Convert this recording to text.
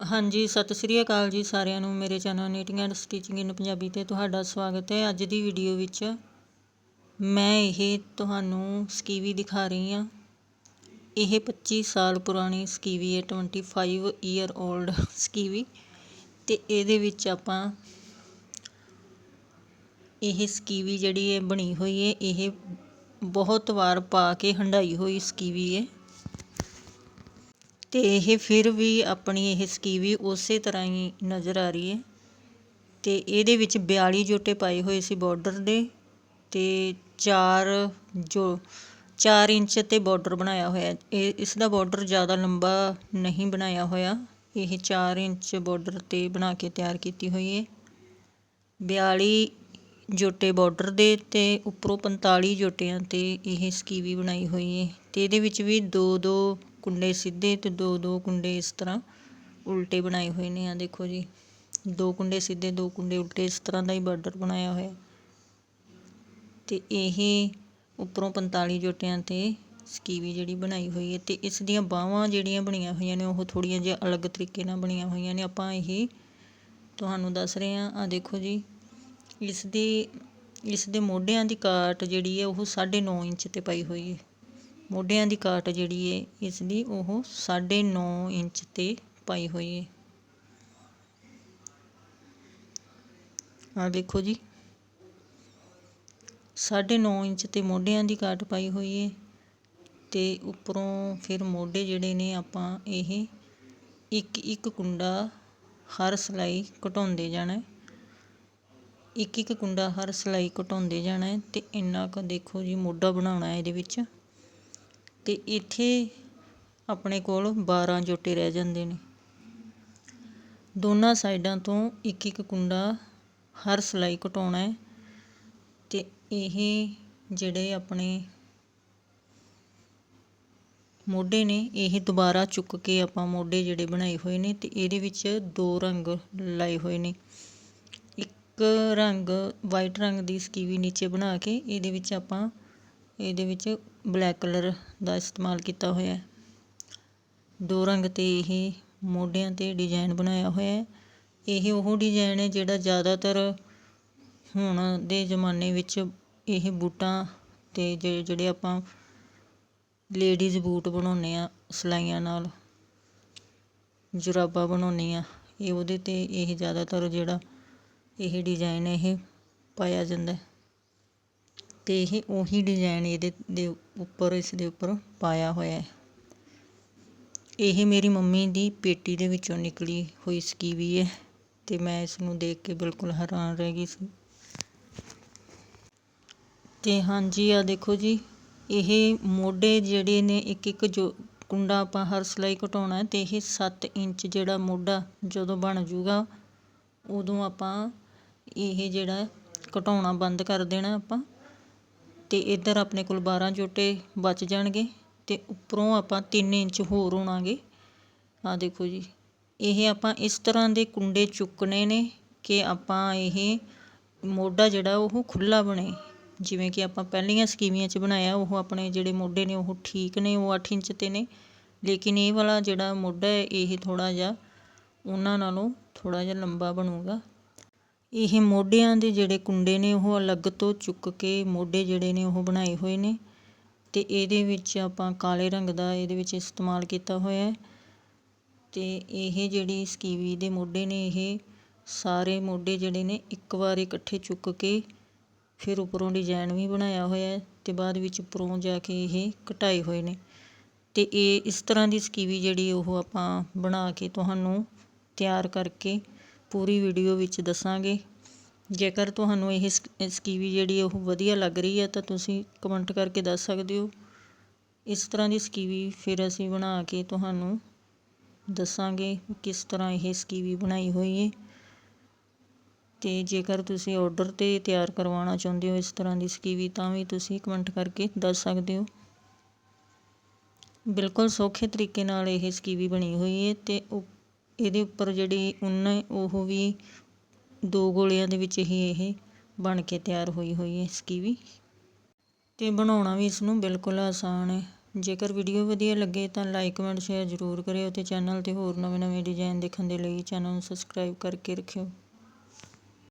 ਹਾਂਜੀ, ਸਤਿ ਸ੍ਰੀ ਅਕਾਲ ਜੀ ਸਾਰਿਆਂ ਨੂੰ। ਮੇਰੇ channel knitting and stitching in Punjabi ਤੇ ਤੁਹਾਡਾ ਸਵਾਗਤ ਹੈ ਅੱਜ ਦੀ ਵੀਡੀਓ ਵਿੱਚ। ਮੈਂ ਇਹ ਤੁਹਾਨੂੰ ਸਕੀਵੀ ਦਿਖਾ ਰਹੀ ਹਾਂ। ਇਹ 25 ਸਾਲ ਪੁਰਾਣੀ ਸਕੀਵੀ ਹੈ 25 ਈਅਰ 올ਡ ਸਕੀਵੀ। ਤੇ ਇਹਦੇ ਵਿੱਚ ਆਪਾਂ ਇਹ ਸਕੀਵੀ ਜਿਹੜੀ ਹੈ ਬਣੀ ਹੋਈ ਹੈ, ਇਹ ਬਹੁਤ ਵਾਰ ਪਾ ਕੇ ਹੰਡਾਈ ਹੋਈ ਸਕੀਵੀ ਹੈ। ਤੇ ਇਹ ਫਿਰ ਵੀ ਆਪਣੀ ਇਹ ਸਕੀਵੀ ਉਸੇ ਤਰ੍ਹਾਂ ਹੀ ਨਜ਼ਰ ਆ ਰਹੀ ਹੈ। ਤੇ ਇਹਦੇ ਵਿੱਚ 42 ਜੋਟੇ ਪਾਏ ਹੋਏ ਸੀ ਬਾਰਡਰ ਦੇ ਤੇ 4 ਜੋ 4 ਇੰਚ ਤੇ ਬਾਰਡਰ ਬਣਾਇਆ ਹੋਇਆ। ਇਹ, ਇਸ ਦਾ ਬਾਰਡਰ ਜ਼ਿਆਦਾ ਲੰਬਾ ਨਹੀਂ ਬਣਾਇਆ ਹੋਇਆ। ਇਹ 4 ਇੰਚ ਬਾਰਡਰ ਤੇ ਬਣਾ ਕੇ ਤਿਆਰ ਕੀਤੀ ਹੋਈ ਹੈ। 42 ਜੋਟੇ ਬਾਰਡਰ ਦੇ ਤੇ ਉੱਪਰੋਂ 45 ਜੋਟਿਆਂ ਤੇ ਇਹ ਸਕੀਵੀ ਬਣਾਈ ਹੋਈ ਹੈ ਤੇ ਇਹਦੇ ਵਿੱਚ ਵੀ ਦੋ ਦੋ ਕੁੰਡੇ ਸਿੱਧੇ ਤੇ ਦੋ ਦੋ ਕੁੰਡੇ ਇਸ ਤਰ੍ਹਾਂ ਉਲਟੇ ਬਣਾਏ ਹੋਏ ਨੇ ਆ ਦੇਖੋ ਜੀ। ਦੋ ਕੁੰਡੇ ਸਿੱਧੇ, ਦੋ ਕੁੰਡੇ ਉਲਟੇ, ਇਸ ਤਰ੍ਹਾਂ ਦਾ ਹੀ ਬਾਰਡਰ ਬਣਾਇਆ ਹੋਇਆ। ਤੇ ਇਹ ਉੱਪਰੋਂ 45 ਜੋਟਿਆਂ ਤੇ ਸਕੀਵੀ ਜਿਹੜੀ ਬਣਾਈ ਹੋਈ ਹੈ ਤੇ ਇਸ ਦੀਆਂ ਬਾਹਾਂ ਜਿਹੜੀਆਂ ਬਣੀਆਂ ਹੋਈਆਂ ਨੇ, ਉਹ ਥੋੜੀਆਂ ਜਿਹਾ ਅਲੱਗ ਤਰੀਕੇ ਨਾਲ ਬਣੀਆਂ ਹੋਈਆਂ ਨੇ। ਆਪਾਂ ਇਹ ਤੁਹਾਨੂੰ ਦੱਸ ਰਹੇ ਹਾਂ ਆ ਦੇਖੋ ਜੀ। ਇਸ ਦੀ, ਇਸ ਦੇ ਮੋਢਿਆਂ ਦੀ ਕਾਟ ਜਿਹੜੀ ਹੈ, ਉਹ 9.5 ਇੰਚ ਤੇ ਪਾਈ ਹੋਈ ਹੈ। ਮੋਢਿਆਂ ਦੀ ਕਾਟ ਜਿਹੜੀ ਹੈ ਇਸ ਦੀ ਉਹ 9.5 ਇੰਚ ਤੇ ਪਾਈ ਹੋਈ ਹੈ ਆ ਦੇਖੋ ਜੀ। 9.5 ਇੰਚ ਤੇ ਮੋਢਿਆਂ ਦੀ ਕਾਟ ਪਾਈ ਹੋਈ ਹੈ ਤੇ ਉੱਪਰੋਂ ਫਿਰ ਮੋਢੇ ਜਿਹੜੇ ਨੇ ਆਪਾਂ ਇਹ ਇੱਕ ਇੱਕ ਕੁੰਡਾ ਹਰ ਸਲਾਈ ਘਟਾਉਂਦੇ ਜਾਣਾ ਇੱਕ ਇੱਕ ਕੁੰਡਾ ਹਰ ਸਲਾਈ ਘਟਾਉਂਦੇ ਜਾਣਾ ਤੇ ਇੰਨਾ ਕੁ ਦੇਖੋ ਜੀ ਮੋਢਾ ਬਣਾਉਣਾ ਇਹਦੇ ਵਿੱਚ। ਤੇ ਇੱਥੇ ਆਪਣੇ ਕੋਲ 12 ਜੋਟੇ ਰਹਿ ਜਾਂਦੇ ਨੇ। ਦੋਨਾਂ ਸਾਈਡਾਂ ਤੋਂ ਇੱਕ ਇੱਕ ਕੁੰਡਾ ਹਰ ਸਿਲਾਈ ਘਟਾਉਣਾ ਹੈ ਤੇ ਇਹ ਜਿਹੜੇ ਆਪਣੇ ਮੋਢੇ ਨੇ, ਇਹ ਦੁਬਾਰਾ ਚੁੱਕ ਕੇ ਆਪਾਂ ਮੋਢੇ ਜਿਹੜੇ ਬਣਾਏ ਹੋਏ ਨੇ ਤੇ ਇਹਦੇ ਵਿੱਚ ਦੋ ਰੰਗ ਲਾਏ ਹੋਏ ਨੇ। ਇੱਕ ਰੰਗ ਵਾਈਟ ਰੰਗ ਦੀ ਸਕੀਵੀ ਨੀਚੇ ਬਣਾ ਕੇ ਇਹਦੇ ਵਿੱਚ ਆਪਾਂ ਇਹਦੇ ਵਿੱਚ ਬਲੈਕ ਕਲਰ ਦਾ ਇਸਤੇਮਾਲ ਕੀਤਾ ਹੋਇਆ ਦੋ ਰੰਗ ਤੇ ਇਹ ਮੋਢਿਆਂ ਤੇ ਡਿਜ਼ਾਇਨ ਬਣਾਇਆ ਹੋਇਆ ਇਹ ਉਹ ਡਿਜ਼ਾਇਨ ਹੈ ਜਿਹੜਾ ਜ਼ਿਆਦਾਤਰ ਹੁਣ ਦੇ ਜ਼ਮਾਨੇ ਵਿੱਚ ਇਹ ਬੂਟਾਂ ਤੇ ਜਿਹੜੇ ਆਪਾਂ ਲੇਡੀਜ਼ ਬੂਟ ਬਣਾਉਂਦੇ ਆ ਸਲਾਈਆਂ ਨਾਲ, ਜੁਰਾਬਾਂ ਬਣਾਉਂਦੇ ਆ ਇਹ ਉਹਦੇ ਤੇ ਇਹ ਜ਼ਿਆਦਾਤਰ ਜਿਹੜਾ ਇਹ ਡਿਜ਼ਾਇਨ ਇਹ ਪਾਇਆ ਜਾਂਦਾ ਅਤੇ ਇਹ ਉਹੀ ਡਿਜ਼ਾਇਨ ਇਹਦੇ ਦੇ ਉੱਪਰ, ਇਸ ਦੇ ਉੱਪਰ ਪਾਇਆ ਹੋਇਆ ਹੈ। ਇਹ ਮੇਰੀ ਮੰਮੀ ਦੀ ਪੇਟੀ ਦੇ ਵਿੱਚੋਂ ਨਿਕਲੀ ਹੋਈ ਸਕੀਵੀ ਹੈ ਅਤੇ ਮੈਂ ਇਸ ਨੂੰ ਦੇਖ ਕੇ ਬਿਲਕੁਲ ਹੈਰਾਨ ਰਹਿ ਗਈ ਸੀ। ਤੇ ਹਾਂਜੀ ਆ ਦੇਖੋ ਜੀ, ਇਹ ਮੋਢੇ ਜਿਹੜੇ ਨੇ, ਇੱਕ ਇੱਕ ਜੋ ਕੁੰਡਾ ਆਪਾਂ ਹਰ ਸਲਾਈ ਘਟਾਉਣਾ ਤੇ ਇਹ 7 ਇੰਚ ਜਿਹੜਾ ਮੋਢਾ ਜਦੋਂ ਬਣ ਜੂਗਾ, ਉਦੋਂ ਆਪਾਂ ਇਹ ਜਿਹੜਾ ਘਟਾਉਣਾ ਬੰਦ ਕਰ ਦੇਣਾ ਆਪਾਂ। ਅਤੇ ਇੱਧਰ ਆਪਣੇ ਕੋਲ 12 ਜੋਟੇ ਬਚ ਜਾਣਗੇ ਅਤੇ ਉੱਪਰੋਂ ਆਪਾਂ ਤਿੰਨ ਇੰਚ ਹੋਰ ਹੋਣਾਗੇ। ਆ ਦੇਖੋ ਜੀ, ਇਹ ਆਪਾਂ ਇਸ ਤਰ੍ਹਾਂ ਦੇ ਕੁੰਡੇ ਚੁੱਕਣੇ ਨੇ ਕਿ ਆਪਾਂ ਇਹ ਮੋਢਾ ਜਿਹੜਾ ਉਹ ਖੁੱਲਾ ਬਣੇ। ਜਿਵੇਂ ਕਿ ਆਪਾਂ ਪਹਿਲੀਆਂ ਸਕੀਵੀਆਂ 'ਚ ਬਣਾਇਆ, ਉਹ ਆਪਣੇ ਜਿਹੜੇ ਮੋਢੇ ਨੇ ਉਹ ਠੀਕ ਨੇ, ਉਹ 8 ਇੰਚ ਤੇ ਨੇ। ਲੇਕਿਨ ਇਹ ਵਾਲਾ ਜਿਹੜਾ ਮੋਢਾ ਹੈ, ਇਹ ਥੋੜਾ ਜਿਹਾ ਉਹਨਾਂ ਨਾਲੋਂ ਥੋੜਾ ਜਿਹਾ ਲੰਬਾ ਬਣੂਗਾ। ਇਹ ਮੋਢਿਆਂ ਦੇ ਜਿਹੜੇ ਕੁੰਡੇ ਨੇ ਉਹ ਅਲੱਗ ਤੋਂ ਚੁੱਕ ਕੇ ਮੋਢੇ ਜਿਹੜੇ ਨੇ ਉਹ ਬਣਾਏ ਹੋਏ ਨੇ ਤੇ ਇਹਦੇ ਵਿੱਚ ਆਪਾਂ ਕਾਲੇ ਰੰਗ ਦਾ ਇਹਦੇ ਵਿੱਚ ਇਸਤੇਮਾਲ ਕੀਤਾ ਹੋਇਆ ਹੈ ਤੇ ਇਹ ਜਿਹੜੀ ਸਕੀਵੀ ਦੇ ਮੋਢੇ ਨੇ ਇਹ ਸਾਰੇ ਮੋਢੇ ਜਿਹੜੇ ਨੇ ਇੱਕ ਵਾਰ ਇਕੱਠੇ ਚੁੱਕ ਕੇ ਫਿਰ ਉੱਪਰੋਂ ਡਿਜ਼ਾਈਨ ਵੀ ਬਣਾਇਆ ਹੋਇਆ ਹੈ ਤੇ ਬਾਅਦ ਵਿੱਚ ਉੱਪਰੋਂ ਜਾ ਕੇ ਇਹ ਕਟਾਏ ਹੋਏ ਨੇ ਤੇ ਇਹ ਇਸ ਤਰ੍ਹਾਂ ਦੀ ਸਕੀਵੀ ਜਿਹੜੀ ਉਹ ਆਪਾਂ ਬਣਾ ਕੇ ਤੁਹਾਨੂੰ ਤਿਆਰ ਕਰਕੇ ਪੂਰੀ ਵੀਡੀਓ ਵਿੱਚ ਦੱਸਾਂਗੇ। ਜੇਕਰ ਤੁਹਾਨੂੰ ਇਹ ਸਕੀਵੀ ਜਿਹੜੀ ਉਹ ਵਧੀਆ ਲੱਗ ਰਹੀ ਹੈ, ਤਾਂ ਤੁਸੀਂ ਕਮੈਂਟ ਕਰਕੇ ਦੱਸ ਸਕਦੇ ਹੋ। ਇਸ ਤਰ੍ਹਾਂ ਦੀ ਸਕੀਵੀ ਫਿਰ ਅਸੀਂ ਬਣਾ ਕੇ ਤੁਹਾਨੂੰ ਦੱਸਾਂਗੇ ਕਿਸ ਤਰ੍ਹਾਂ ਇਹ ਸਕੀਵੀ ਬਣਾਈ ਹੋਈ ਹੈ। ਤੇ ਜੇਕਰ ਤੁਸੀਂ ਆਰਡਰ ਤੇ ਤਿਆਰ ਕਰਵਾਉਣਾ ਚਾਹੁੰਦੇ ਹੋ ਇਸ ਤਰ੍ਹਾਂ ਦੀ ਸਕੀਵੀ, ਤਾਂ ਵੀ ਤੁਸੀਂ ਕਮੈਂਟ ਕਰਕੇ ਦੱਸ ਸਕਦੇ ਹੋ। ਬਿਲਕੁਲ ਸੌਖੇ ਤਰੀਕੇ ਨਾਲ ਇਹ ਸਕੀਵੀ ਬਣੀ ਹੋਈ ਹੈ ਤੇ ਇਹਦੇ ਉੱਪਰ ਜਿਹੜੀ ਉੱਨ ਹੈ ਉਹ ਵੀ ਦੋ ਗੋਲਿਆਂ ਦੇ ਵਿੱਚ ਹੀ ਇਹ ਬਣ ਕੇ ਤਿਆਰ ਹੋਈ ਹੋਈ ਹੈ ਸਕੀਵੀ ਤੇ ਬਣਾਉਣਾ ਵੀ ਇਸ ਨੂੰ ਬਿਲਕੁਲ ਆਸਾਨ ਹੈ। ਜੇਕਰ ਵੀਡੀਓ ਵਧੀਆ ਲੱਗੇ ਤਾਂ ਲਾਈਕ ਕਮੈਂਟ ਸ਼ੇਅਰ ਜ਼ਰੂਰ ਕਰਿਓ ਤੇ ਚੈਨਲ ਤੇ ਹੋਰ ਨਵੇਂ-ਨਵੇਂ ਡਿਜ਼ਾਈਨ ਦੇਖਣ ਦੇ ਲਈ ਚੈਨਲ ਨੂੰ ਸਬਸਕ੍ਰਾਈਬ ਕਰਕੇ ਰੱਖਿਓ।